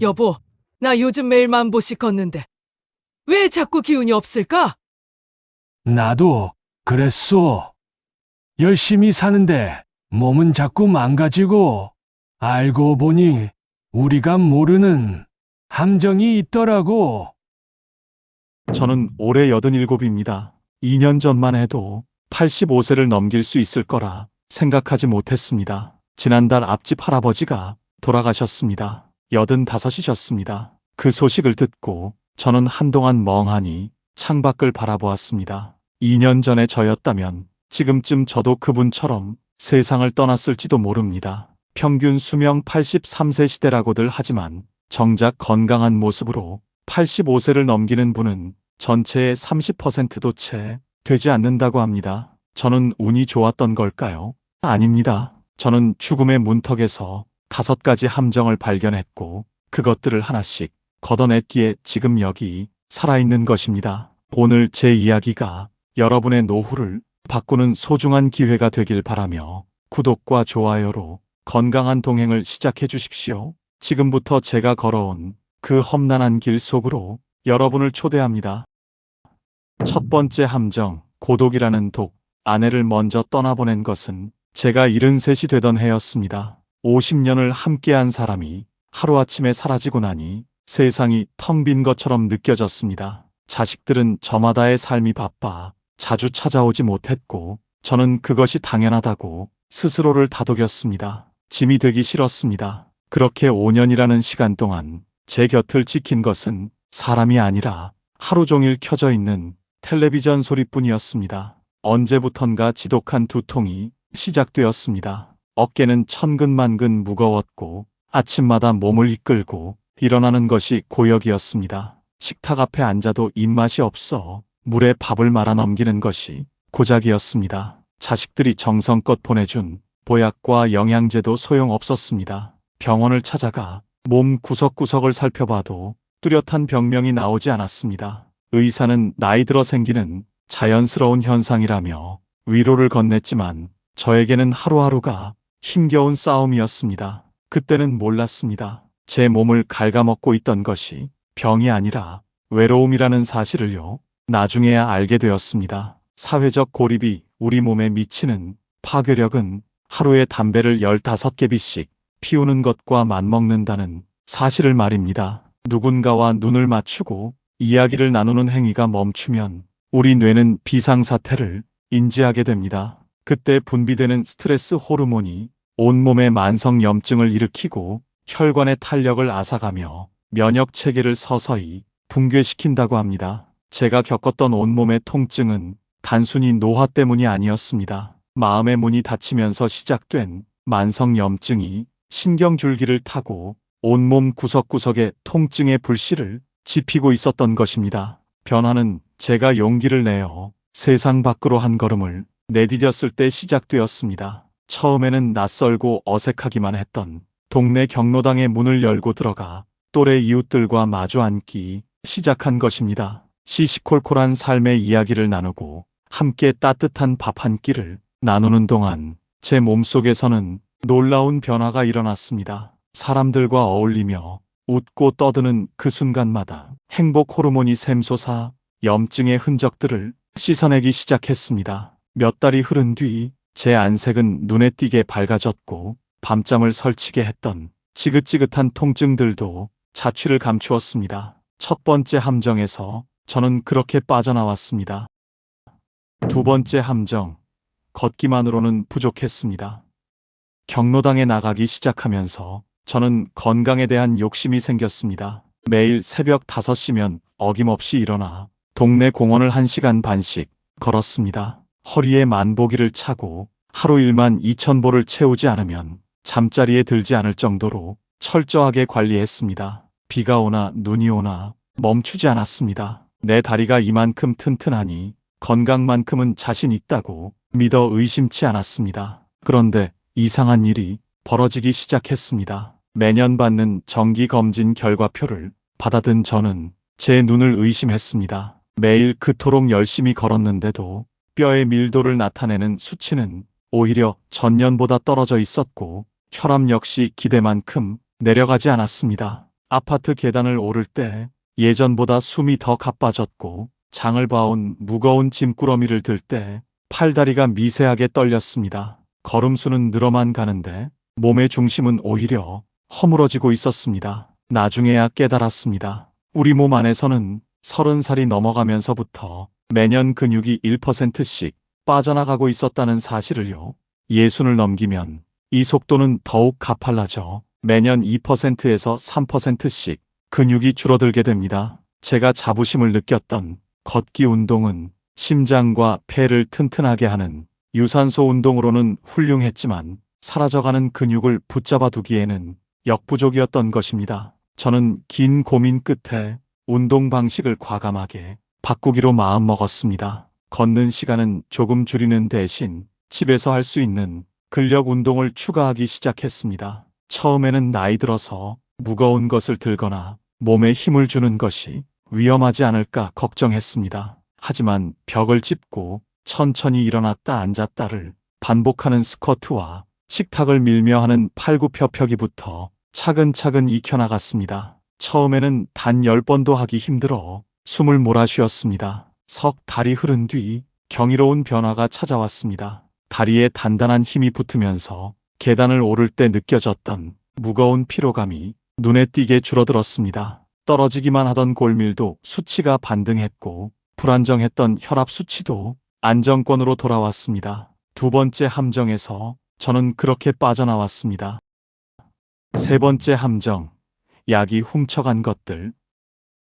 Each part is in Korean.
여보, 나 요즘 매일 만보씩 걷는데 왜 자꾸 기운이 없을까? 나도 그랬소. 열심히 사는데 몸은 자꾸 망가지고 알고 보니 우리가 모르는 함정이 있더라고. 저는 올해 87입니다. 2년 전만 해도 85세를 넘길 수 있을 거라 생각하지 못했습니다. 지난달 앞집 할아버지가 돌아가셨습니다. 85이셨습니다. 그 소식을 듣고 저는 한동안 멍하니 창밖을 바라보았습니다. 2년 전에 저였다면 지금쯤 저도 그분처럼 세상을 떠났을지도 모릅니다. 평균 수명 83세 시대라고들 하지만 정작 건강한 모습으로 85세를 넘기는 분은 전체의 30%도 채 되지 않는다고 합니다. 저는 운이 좋았던 걸까요? 아닙니다. 저는 죽음의 문턱에서 다섯 가지 함정을 발견했고 그것들을 하나씩 걷어냈기에 지금 여기 살아있는 것입니다. 오늘 제 이야기가 여러분의 노후를 바꾸는 소중한 기회가 되길 바라며 구독과 좋아요로 건강한 동행을 시작해 주십시오. 지금부터 제가 걸어온 그 험난한 길 속으로 여러분을 초대합니다. 첫 번째 함정, 고독이라는 독. 아내를 먼저 떠나보낸 것은 제가 73이 되던 해였습니다. 50년을 함께한 사람이 하루아침에 사라지고 나니 세상이 텅 빈 것처럼 느껴졌습니다. 자식들은 저마다의 삶이 바빠 자주 찾아오지 못했고 저는 그것이 당연하다고 스스로를 다독였습니다. 짐이 되기 싫었습니다. 그렇게 5년이라는 시간 동안 제 곁을 지킨 것은 사람이 아니라 하루 종일 켜져 있는 텔레비전 소리뿐이었습니다. 언제부턴가 지독한 두통이 시작되었습니다. 어깨는 천근만근 무거웠고 아침마다 몸을 이끌고 일어나는 것이 고역이었습니다. 식탁 앞에 앉아도 입맛이 없어 물에 밥을 말아 넘기는 것이 고작이었습니다. 자식들이 정성껏 보내준 보약과 영양제도 소용없었습니다. 병원을 찾아가 몸 구석구석을 살펴봐도 뚜렷한 병명이 나오지 않았습니다. 의사는 나이 들어 생기는 자연스러운 현상이라며 위로를 건넸지만 저에게는 하루하루가 힘겨운 싸움이었습니다. 그때는 몰랐습니다. 제 몸을 갉아먹고 있던 것이 병이 아니라 외로움이라는 사실을요. 나중에야 알게 되었습니다. 사회적 고립이 우리 몸에 미치는 파괴력은 하루에 담배를 15개비씩 피우는 것과 맞먹는다는 사실을 말입니다. 누군가와 눈을 맞추고 이야기를 나누는 행위가 멈추면 우리 뇌는 비상사태를 인지하게 됩니다. 그때 분비되는 스트레스 호르몬이 온몸의 만성 염증을 일으키고 혈관의 탄력을 앗아가며 면역 체계를 서서히 붕괴시킨다고 합니다. 제가 겪었던 온몸의 통증은 단순히 노화 때문이 아니었습니다. 마음의 문이 닫히면서 시작된 만성 염증이 신경줄기를 타고 온몸 구석구석에 통증의 불씨를 지피고 있었던 것입니다. 변화는 제가 용기를 내어 세상 밖으로 한 걸음을 내디뎠을 때 시작되었습니다. 처음에는 낯설고 어색하기만 했던 동네 경로당의 문을 열고 들어가 또래 이웃들과 마주 앉기 시작한 것입니다. 시시콜콜한 삶의 이야기를 나누고 함께 따뜻한 밥 한 끼를 나누는 동안 제 몸속에서는 놀라운 변화가 일어났습니다. 사람들과 어울리며 웃고 떠드는 그 순간마다 행복 호르몬이 샘솟아 염증의 흔적들을 씻어내기 시작했습니다. 몇 달이 흐른 뒤 제 안색은 눈에 띄게 밝아졌고 밤잠을 설치게 했던 지긋지긋한 통증들도 자취를 감추었습니다. 첫 번째 함정에서 저는 그렇게 빠져나왔습니다. 두 번째 함정, 걷기만으로는 부족했습니다. 경로당에 나가기 시작하면서 저는 건강에 대한 욕심이 생겼습니다. 매일 새벽 5시면 어김없이 일어나 동네 공원을 1시간 반씩 걸었습니다. 허리에 만보기를 차고 하루 1만 2천 보를 채우지 않으면 잠자리에 들지 않을 정도로 철저하게 관리했습니다. 비가 오나 눈이 오나 멈추지 않았습니다. 내 다리가 이만큼 튼튼하니 건강만큼은 자신 있다고 믿어 의심치 않았습니다. 그런데 이상한 일이 벌어지기 시작했습니다. 매년 받는 정기 검진 결과표를 받아든 저는 제 눈을 의심했습니다. 매일 그토록 열심히 걸었는데도 뼈의 밀도를 나타내는 수치는 오히려 전년보다 떨어져 있었고 혈압 역시 기대만큼 내려가지 않았습니다. 아파트 계단을 오를 때 예전보다 숨이 더 가빠졌고 장을 봐온 무거운 짐꾸러미를 들 때 팔다리가 미세하게 떨렸습니다. 걸음수는 늘어만 가는데 몸의 중심은 오히려 허물어지고 있었습니다. 나중에야 깨달았습니다. 우리 몸 안에서는 서른 살이 넘어가면서부터 매년 근육이 1%씩 빠져나가고 있었다는 사실을요. 예순을 넘기면 이 속도는 더욱 가팔라져 매년 2%에서 3%씩 근육이 줄어들게 됩니다. 제가 자부심을 느꼈던 걷기 운동은 심장과 폐를 튼튼하게 하는 유산소 운동으로는 훌륭했지만 사라져가는 근육을 붙잡아 두기에는 역부족이었던 것입니다. 저는 긴 고민 끝에 운동 방식을 과감하게 바꾸기로 마음먹었습니다. 걷는 시간은 조금 줄이는 대신 집에서 할 수 있는 근력 운동을 추가하기 시작했습니다. 처음에는 나이 들어서 무거운 것을 들거나 몸에 힘을 주는 것이 위험하지 않을까 걱정했습니다. 하지만 벽을 짚고 천천히 일어났다 앉았다를 반복하는 스쿼트와 식탁을 밀며 하는 팔굽혀펴기부터 차근차근 익혀나갔습니다. 처음에는 단 10번도 하기 힘들어 숨을 몰아쉬었습니다. 석 달이 흐른 뒤 경이로운 변화가 찾아왔습니다. 다리에 단단한 힘이 붙으면서 계단을 오를 때 느껴졌던 무거운 피로감이 눈에 띄게 줄어들었습니다. 떨어지기만 하던 골밀도 수치가 반등했고 불안정했던 혈압 수치도 안정권으로 돌아왔습니다. 두 번째 함정에서 저는 그렇게 빠져나왔습니다. 세 번째 함정, 약이 훔쳐간 것들.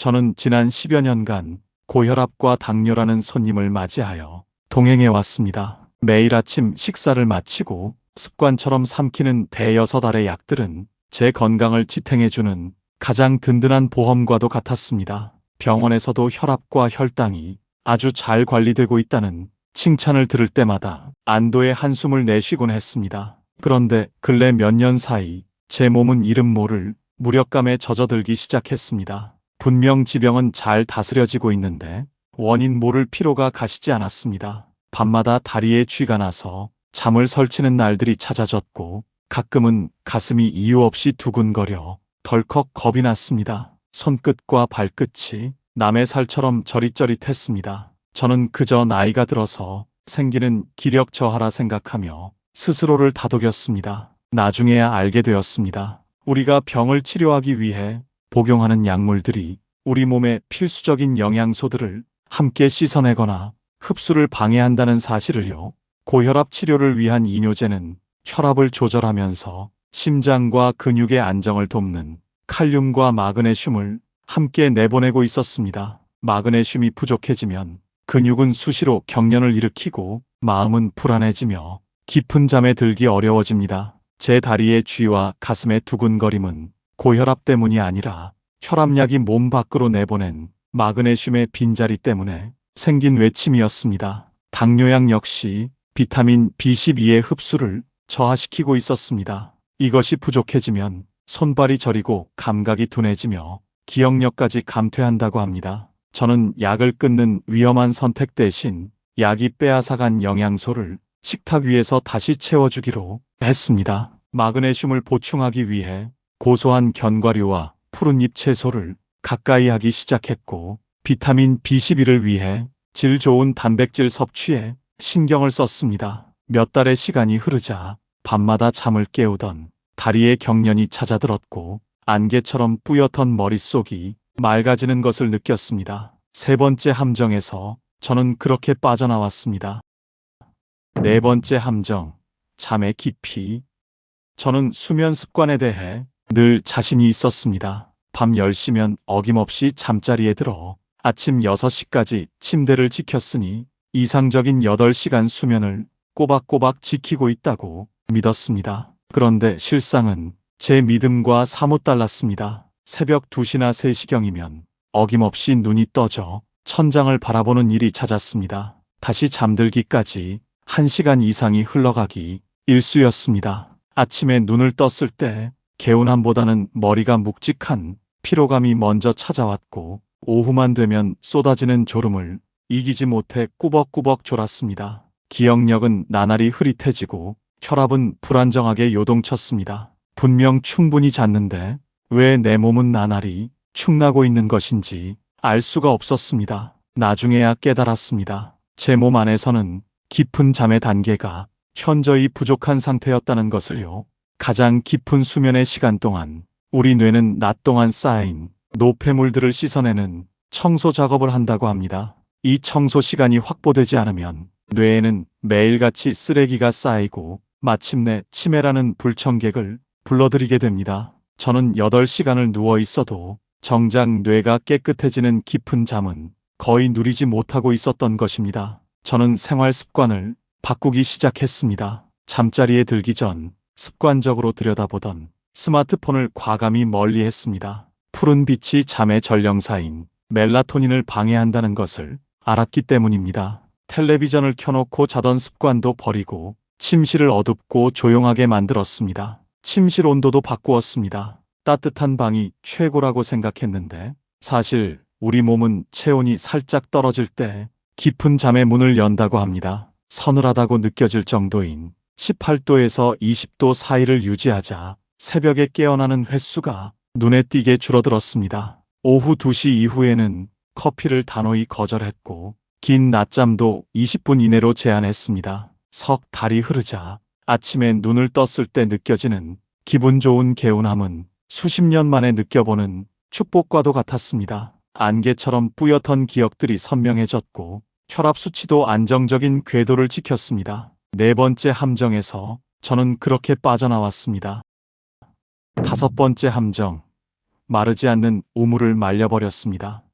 저는 지난 10여 년간 고혈압과 당뇨라는 손님을 맞이하여 동행해 왔습니다. 매일 아침 식사를 마치고 습관처럼 삼키는 대여섯 알의 약들은 제 건강을 지탱해주는 가장 든든한 보험과도 같았습니다. 병원에서도 혈압과 혈당이 아주 잘 관리되고 있다는 칭찬을 들을 때마다 안도의 한숨을 내쉬곤 했습니다. 그런데 근래 몇 년 사이 제 몸은 이름 모를 무력감에 젖어들기 시작했습니다. 분명 지병은 잘 다스려지고 있는데 원인 모를 피로가 가시지 않았습니다. 밤마다 다리에 쥐가 나서 잠을 설치는 날들이 찾아졌고 가끔은 가슴이 이유 없이 두근거려 덜컥 겁이 났습니다. 손끝과 발끝이 남의 살처럼 저릿저릿했습니다. 저는 그저 나이가 들어서 생기는 기력 저하라 생각하며 스스로를 다독였습니다. 나중에야 알게 되었습니다. 우리가 병을 치료하기 위해 복용하는 약물들이 우리 몸의 필수적인 영양소들을 함께 씻어내거나 흡수를 방해한다는 사실을요. 고혈압 치료를 위한 이뇨제는 혈압을 조절하면서 심장과 근육의 안정을 돕는 칼륨과 마그네슘을 함께 내보내고 있었습니다. 마그네슘이 부족해지면 근육은 수시로 경련을 일으키고 마음은 불안해지며 깊은 잠에 들기 어려워집니다. 제 다리의 쥐와 가슴의 두근거림은 고혈압 때문이 아니라 혈압약이 몸 밖으로 내보낸 마그네슘의 빈자리 때문에 생긴 외침이었습니다. 당뇨약 역시 비타민 B12의 흡수를 저하시키고 있었습니다. 이것이 부족해지면 손발이 저리고 감각이 둔해지며 기억력까지 감퇴한다고 합니다. 저는 약을 끊는 위험한 선택 대신 약이 빼앗아간 영양소를 식탁 위에서 다시 채워주기로 했습니다. 마그네슘을 보충하기 위해 고소한 견과류와 푸른잎 채소를 가까이 하기 시작했고 비타민 B12를 위해 질 좋은 단백질 섭취에 신경을 썼습니다. 몇 달의 시간이 흐르자 밤마다 잠을 깨우던 다리에 경련이 찾아들었고 안개처럼 뿌옇던 머릿속이 맑아지는 것을 느꼈습니다. 세 번째 함정에서 저는 그렇게 빠져나왔습니다. 네 번째 함정, 잠의 깊이. 저는 수면 습관에 대해 늘 자신이 있었습니다. 밤 10시면 어김없이 잠자리에 들어 아침 6시까지 침대를 지켰으니 이상적인 8시간 수면을 꼬박꼬박 지키고 있다고 믿었습니다. 그런데 실상은 제 믿음과 사뭇 달랐습니다. 새벽 2시나 3시경이면 어김없이 눈이 떠져 천장을 바라보는 일이 찾았습니다. 다시 잠들기까지 1시간 이상이 흘러가기 일쑤였습니다. 아침에 눈을 떴을 때 개운함보다는 머리가 묵직한 피로감이 먼저 찾아왔고 오후만 되면 쏟아지는 졸음을 이기지 못해 꾸벅꾸벅 졸았습니다. 기억력은 나날이 흐릿해지고 혈압은 불안정하게 요동쳤습니다. 분명 충분히 잤는데 왜 내 몸은 나날이 축나고 있는 것인지 알 수가 없었습니다. 나중에야 깨달았습니다. 제 몸 안에서는 깊은 잠의 단계가 현저히 부족한 상태였다는 것을요. 가장 깊은 수면의 시간 동안 우리 뇌는 낮 동안 쌓인 노폐물들을 씻어내는 청소 작업을 한다고 합니다. 이 청소 시간이 확보되지 않으면 뇌에는 매일같이 쓰레기가 쌓이고 마침내 치매라는 불청객을 불러들이게 됩니다. 저는 8시간을 누워 있어도 정작 뇌가 깨끗해지는 깊은 잠은 거의 누리지 못하고 있었던 것입니다. 저는 생활 습관을 바꾸기 시작했습니다. 잠자리에 들기 전 습관적으로 들여다보던 스마트폰을 과감히 멀리 했습니다. 푸른 빛이 잠의 전령사인 멜라토닌을 방해한다는 것을 알았기 때문입니다. 텔레비전을 켜놓고 자던 습관도 버리고 침실을 어둡고 조용하게 만들었습니다. 침실 온도도 바꾸었습니다. 따뜻한 방이 최고라고 생각했는데 사실 우리 몸은 체온이 살짝 떨어질 때 깊은 잠의 문을 연다고 합니다. 서늘하다고 느껴질 정도인 18도에서 20도 사이를 유지하자 새벽에 깨어나는 횟수가 눈에 띄게 줄어들었습니다. 오후 2시 이후에는 커피를 단호히 거절했고 긴 낮잠도 20분 이내로 제한했습니다. 석 달이 흐르자 아침에 눈을 떴을 때 느껴지는 기분 좋은 개운함은 수십 년 만에 느껴보는 축복과도 같았습니다. 안개처럼 뿌옇던 기억들이 선명해졌고 혈압 수치도 안정적인 궤도를 지켰습니다. 네 번째 함정에서 저는 그렇게 빠져나왔습니다. 다섯 번째 함정. 마르지 않는 우물을 말려버렸습니다.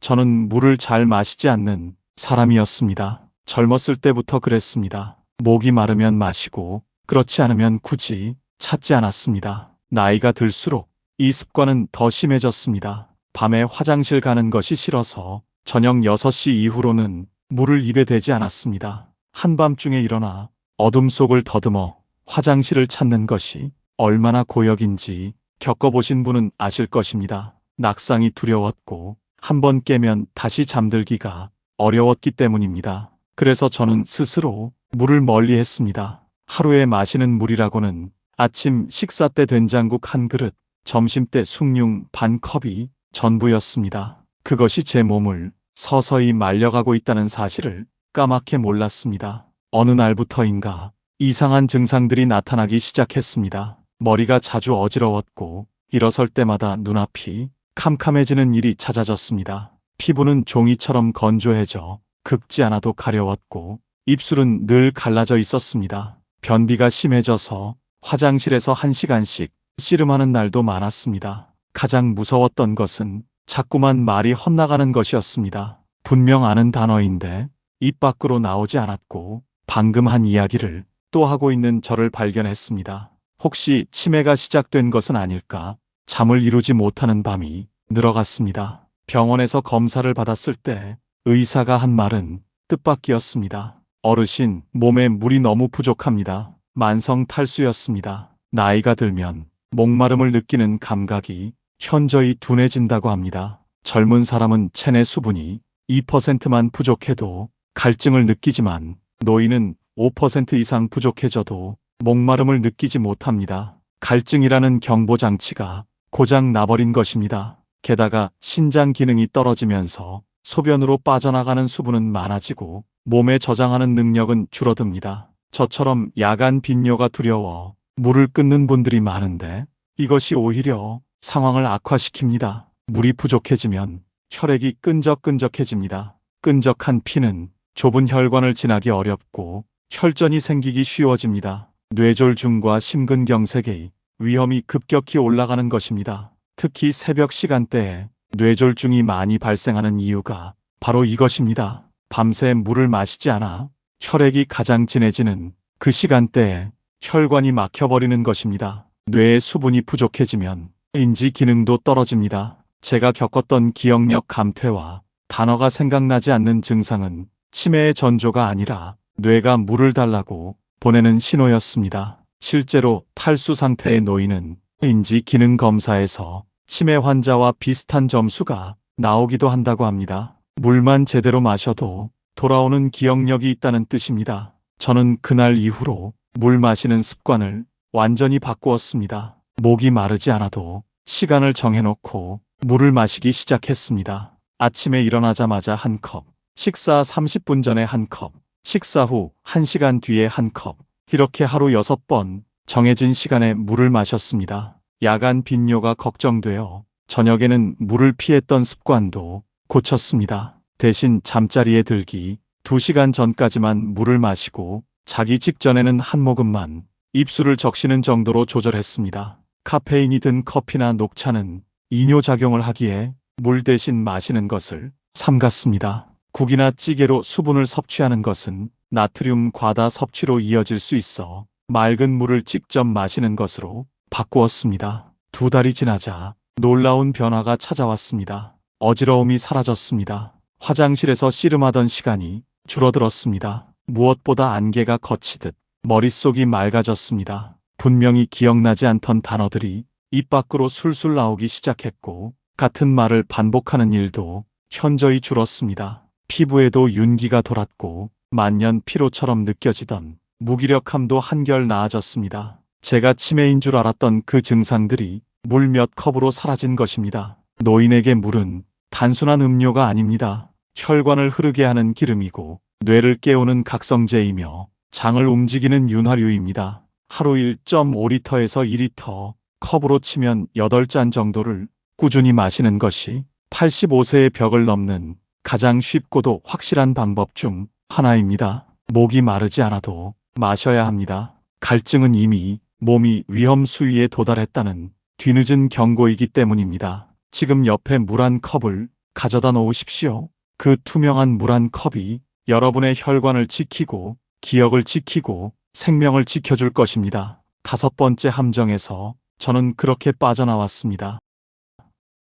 저는 물을 잘 마시지 않는 사람이었습니다. 젊었을 때부터 그랬습니다. 목이 마르면 마시고 그렇지 않으면 굳이 찾지 않았습니다. 나이가 들수록 이 습관은 더 심해졌습니다. 밤에 화장실 가는 것이 싫어서 저녁 6시 이후로는 물을 입에 대지 않았습니다. 한밤중에 일어나 어둠 속을 더듬어 화장실을 찾는 것이 얼마나 고역인지 겪어보신 분은 아실 것입니다. 낙상이 두려웠고 한 번 깨면 다시 잠들기가 어려웠기 때문입니다. 그래서 저는 스스로 물을 멀리 했습니다. 하루에 마시는 물이라고는 아침 식사 때 된장국 한 그릇, 점심 때 숭늉 반 컵이 전부였습니다. 그것이 제 몸을 서서히 말려가고 있다는 사실을 까맣게 몰랐습니다. 어느 날부터인가 이상한 증상들이 나타나기 시작했습니다. 머리가 자주 어지러웠고 일어설 때마다 눈앞이 캄캄해지는 일이 잦아졌습니다. 피부는 종이처럼 건조해져 긁지 않아도 가려웠고 입술은 늘 갈라져 있었습니다. 변비가 심해져서 화장실에서 한 시간씩 씨름하는 날도 많았습니다. 가장 무서웠던 것은 자꾸만 말이 헛나가는 것이었습니다. 분명 아는 단어인데 입 밖으로 나오지 않았고 방금 한 이야기를 또 하고 있는 저를 발견했습니다. 혹시 치매가 시작된 것은 아닐까? 잠을 이루지 못하는 밤이 늘어갔습니다. 병원에서 검사를 받았을 때 의사가 한 말은 뜻밖이었습니다. 어르신, 몸에 물이 너무 부족합니다. 만성 탈수였습니다. 나이가 들면 목마름을 느끼는 감각이 현저히 둔해진다고 합니다. 젊은 사람은 체내 수분이 2%만 부족해도 갈증을 느끼지만 노인은 5% 이상 부족해져도 목마름을 느끼지 못합니다. 갈증이라는 경보장치가 고장 나버린 것입니다. 게다가 신장 기능이 떨어지면서 소변으로 빠져나가는 수분은 많아지고 몸에 저장하는 능력은 줄어듭니다. 저처럼 야간 빈뇨가 두려워 물을 끊는 분들이 많은데 이것이 오히려 상황을 악화시킵니다. 물이 부족해지면 혈액이 끈적끈적해집니다. 끈적한 피는 좁은 혈관을 지나기 어렵고 혈전이 생기기 쉬워집니다. 뇌졸중과 심근경색의 위험이 급격히 올라가는 것입니다. 특히 새벽 시간대에 뇌졸중이 많이 발생하는 이유가 바로 이것입니다. 밤새 물을 마시지 않아 혈액이 가장 진해지는 그 시간대에 혈관이 막혀버리는 것입니다. 뇌의 수분이 부족해지면 인지 기능도 떨어집니다. 제가 겪었던 기억력 감퇴와 단어가 생각나지 않는 증상은 치매의 전조가 아니라 뇌가 물을 달라고 보내는 신호였습니다. 실제로 탈수 상태의 노인은 인지 기능 검사에서 치매 환자와 비슷한 점수가 나오기도 한다고 합니다. 물만 제대로 마셔도 돌아오는 기억력이 있다는 뜻입니다. 저는 그날 이후로 물 마시는 습관을 완전히 바꾸었습니다. 목이 마르지 않아도 시간을 정해놓고 물을 마시기 시작했습니다. 아침에 일어나자마자 한 컵, 식사 30분 전에 한 컵, 식사 후 1시간 뒤에 한 컵, 이렇게 하루 6번 정해진 시간에 물을 마셨습니다. 야간 빈뇨가 걱정되어 저녁에는 물을 피했던 습관도 고쳤습니다. 대신 잠자리에 들기 2시간 전까지만 물을 마시고 자기 직전에는 한 모금만 입술을 적시는 정도로 조절했습니다. 카페인이 든 커피나 녹차는 이뇨작용을 하기에 물 대신 마시는 것을 삼갔습니다. 국이나 찌개로 수분을 섭취하는 것은 나트륨 과다 섭취로 이어질 수 있어 맑은 물을 직접 마시는 것으로 바꾸었습니다. 두 달이 지나자 놀라운 변화가 찾아왔습니다. 어지러움이 사라졌습니다. 화장실에서 씨름하던 시간이 줄어들었습니다. 무엇보다 안개가 걷히듯 머릿속이 맑아졌습니다. 분명히 기억나지 않던 단어들이 입 밖으로 술술 나오기 시작했고 같은 말을 반복하는 일도 현저히 줄었습니다. 피부에도 윤기가 돌았고 만년 피로처럼 느껴지던 무기력함도 한결 나아졌습니다. 제가 치매인 줄 알았던 그 증상들이 물 몇 컵으로 사라진 것입니다. 노인에게 물은 단순한 음료가 아닙니다. 혈관을 흐르게 하는 기름이고 뇌를 깨우는 각성제이며 장을 움직이는 윤활유입니다. 하루 1.5리터에서 2리터 컵으로 치면 8잔 정도를 꾸준히 마시는 것이 85세의 벽을 넘는 가장 쉽고도 확실한 방법 중 하나입니다. 목이 마르지 않아도 마셔야 합니다. 갈증은 이미 몸이 위험 수위에 도달했다는 뒤늦은 경고이기 때문입니다. 지금 옆에 물 한 컵을 가져다 놓으십시오. 그 투명한 물 한 컵이 여러분의 혈관을 지키고 기억을 지키고 생명을 지켜줄 것입니다. 다섯 번째 함정에서 저는 그렇게 빠져나왔습니다.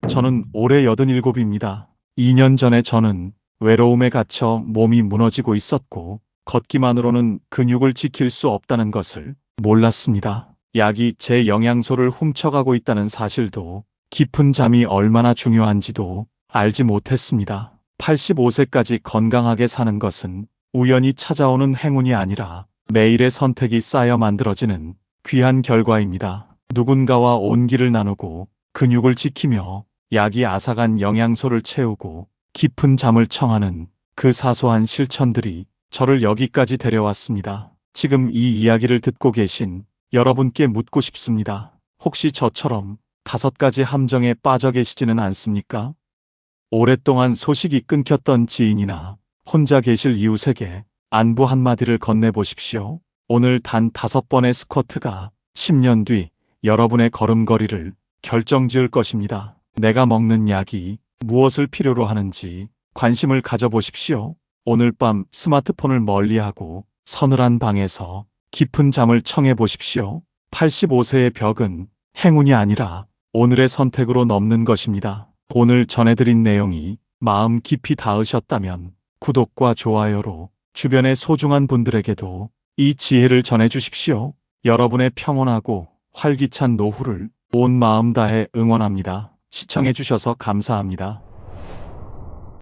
저는 올해 87입니다. 2년 전에 저는 외로움에 갇혀 몸이 무너지고 있었고 걷기만으로는 근육을 지킬 수 없다는 것을 몰랐습니다. 약이 제 영양소를 훔쳐가고 있다는 사실도 깊은 잠이 얼마나 중요한지도 알지 못했습니다. 85세까지 건강하게 사는 것은 우연히 찾아오는 행운이 아니라 매일의 선택이 쌓여 만들어지는 귀한 결과입니다. 누군가와 온기를 나누고 근육을 지키며 약이 아삭한 영양소를 채우고 깊은 잠을 청하는 그 사소한 실천들이 저를 여기까지 데려왔습니다. 지금 이 이야기를 듣고 계신 여러분께 묻고 싶습니다. 혹시 저처럼 다섯 가지 함정에 빠져 계시지는 않습니까? 오랫동안 소식이 끊겼던 지인이나 혼자 계실 이웃에게 안부 한마디를 건네보십시오. 오늘 단 다섯 번의 스쿼트가 10년 뒤 여러분의 걸음걸이를 결정지을 것입니다. 내가 먹는 약이 무엇을 필요로 하는지 관심을 가져보십시오. 오늘 밤 스마트폰을 멀리하고 서늘한 방에서 깊은 잠을 청해 보십시오. 85세의 벽은 행운이 아니라 오늘의 선택으로 넘는 것입니다. 오늘 전해드린 내용이 마음 깊이 닿으셨다면 구독과 좋아요로 주변의 소중한 분들에게도 이 지혜를 전해 주십시오. 여러분의 평온하고 활기찬 노후를 온 마음 다해 응원합니다. 시청해 주셔서 감사합니다.